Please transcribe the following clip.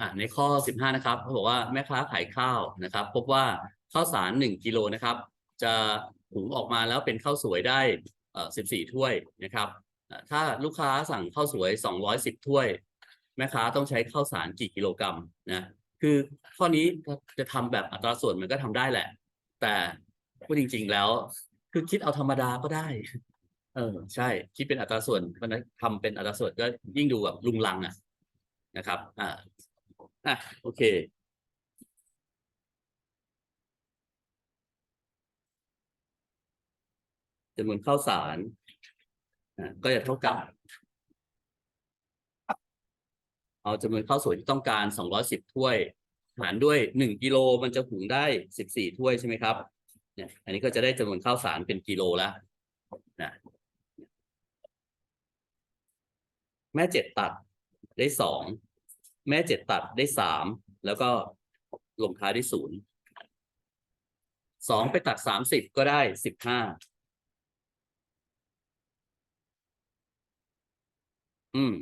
อะในข้อสิบห้านะครับเขาบอกว่าแม่ค้าขายข้าวนะครับ พบว่าข้าวสารหนึ่งกิโลนะครับ จะหุงออกมาแล้วเป็นข้าวสวยได้เอ่อสิบสี่ถ้วยนะครับถ้าลูกค้าสั่งข้าวสวยสองร้อยสิบถ้วย แม่ค้าต้องใช้ข้าวสารกี่กิโลกรัมนะคือข้อนี้จะทำแบบอัตราส่วนมันก็ทำได้แหละ แต่พูดจริง ๆแล้ว คือคิดเอาธรรมดาก็ได้ เออ ใช่ คิดเป็นอัตราส่วนมันทำเป็นอัตราส่วนก็ยิ่งดูแบบลุงลังอะนะครับ อ่า อะโอเค จำนวนข้าวสารอะก็จะเท่ากับ เอาจำนวนข้าวสวยที่ต้องการ210ถ้วย หารด้วย1กิโลมันจะหุงได้14ถ้วยใช่ไหมครับ เนี่ย อันนี้ก็จะได้จำนวนข้าวสารเป็นกิโลแล้วนะแม่เจ็ดตัดได้สอง แม่เจ็ดตัดได้สามแล้วก็ลงท้ายด้วยศูนย์สองไปตัดสามสิบก็ได้สิบห้าอืม